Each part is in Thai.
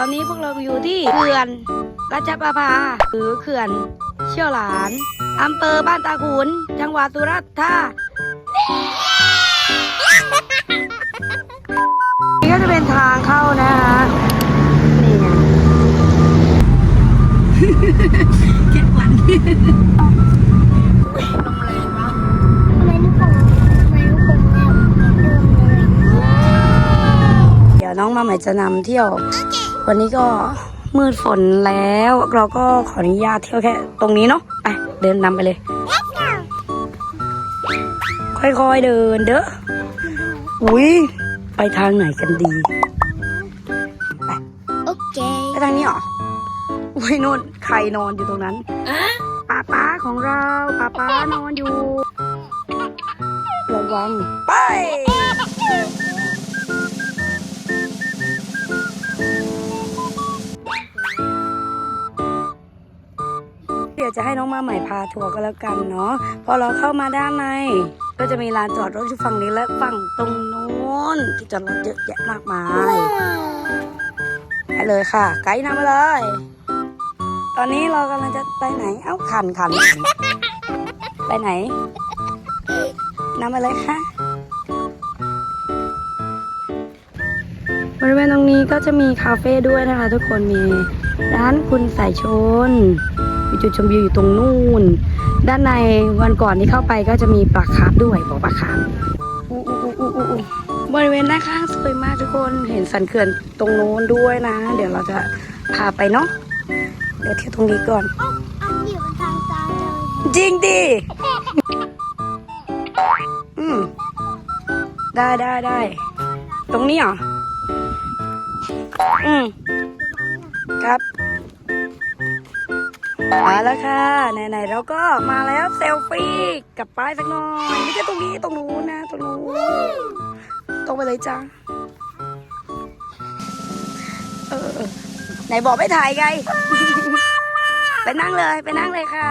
ตอนนี้พวกเราอยู่ที่เขื่อนราชประภา หรือเขื่อนเชี่ยวหลานอำเภอบ้านตาขุน จังหวัดสุราษฎร์ธานี่ก็จะเป็นทางเข้านะคะนี่ไงเจ็ดวันลมแรงเลยเดี๋ยวน้องมาใหม่จะนำเที่ยว วันนี้ก็มืดฝนแล้ว เราก็ขออนุญาตเที่ยวแค่ตรงนี้เนาะไปเดินนำไปเลย ค่อยๆเดินเด้ออุ้ยไปทางไหนกันดีโอเคไปทางนี้เหรออุ้ยนู่นใครนอนอยู่ตรงนั้นป้าป้าของเราป้าป้านอนอยู่ระวังไป จะให้น้องมาใหม่พาทัวร์ก็แล้วกันเนาะพอเราเข้ามาด้านใน ก็จะมีลานจอดรถอยู่ฝั่งนี้และฝั่งตรงโน้นที่จอดรถเยอะแยะมากมายไปเลยค่ะ ไกด์นำมาเลย ตอนนี้เรากำลังจะไปไหนเอ้าขันขันขันไปไหนนำมาเลยค่ะบริเวณตรงนี้ก็จะมีคาเฟ่ด้วยนะคะ ทุกคนมีร้านคุณสายชน มีจุดชมวิวอยู่ตรงนู่น ด้านในวันก่อนที่เข้าไปก็จะมีปลาคาร์ฟด้วยบอกปลาคาร์ฟอู้อู้อู้อู้อู้บริเวณด้านข้างสวยมากทุกคนเห็นสันเขื่อนตรงโน้นด้วยนะ เดี๋ยวเราจะพาไปเนาะเดี๋ยวเที่ยวตรงนี้ก่อนอันนี้มันทางตาเลยจริงดิอืมได้ได้ได้ตรงนี้เหรออืมครับ มาแล้วค่ะไหนๆเราก็มาแล้วเซลฟี่กับป้ายสักหน่อยไม่ใช่ตรงนี้ตรงนู้นนะตรงนู้นตรงไปเลยจ้าเออไหนบอกไม่ถ่ายไง ไปนั่งเลยไปนั่งเลยค่ะ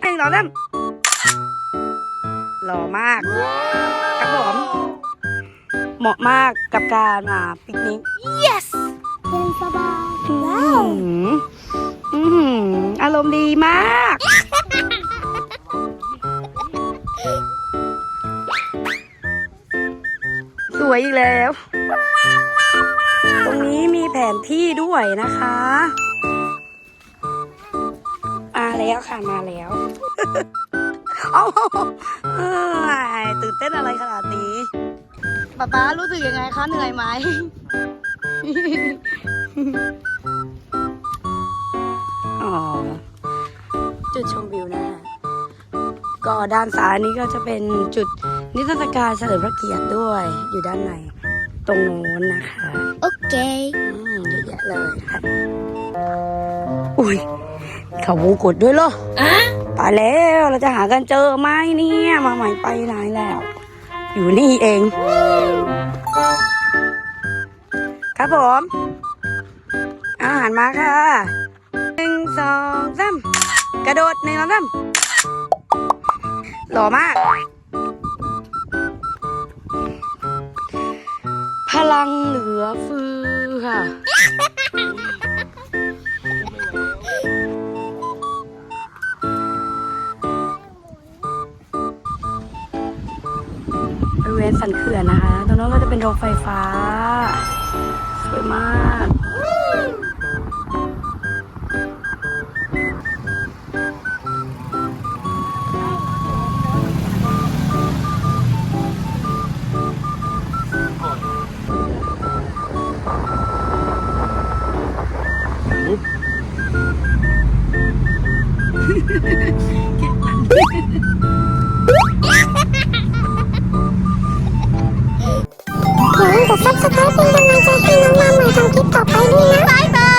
หนึ่งสองสามหล่อมากครับผมเหมาะมากกับการมาปิกนิก yes เย็นสบาย มณ์ดีมาก สวยอีกแล้ว ตรงนี้มีแผนที่ด้วยนะคะมาแล้วค่ะมาแล้วเอาเอ้ยตื่นเต้นอะไรขนาดนี้ป๊าป๊ารู้สึกยังไงคะเหนื่อยไหมอ๋อ จุดชมวิวนะคะก็ด้านซ้ายนี้ก็จะเป็นจุดนิทรรศการเฉลิมพระเกียรติด้วย อยู่ด้านในตรงโน้นนะคะ โอเคอืมเยอะแยะเลยค่ะอุ้ยเขาวงกดด้วยเหรอตายแล้วเราจะหากันเจอไหมเนี่ยมาใหม่ไปไหนแล้ว อยู่นี่เอง ครับผม อาหารมาค่ะหนึ่งสองสาม กระโดดหนึ่งสองสามหล่อมาก พลังเหลือเฟือค่ะบริเวณสันเขื่อนนะคะ ตรงนั้นก็จะเป็นโรงไฟฟ้า สวยมาก ก็เป็นกำลังใจให้น้องมาใหม่ทำคลิปต่อไปด้วยนะบายบาย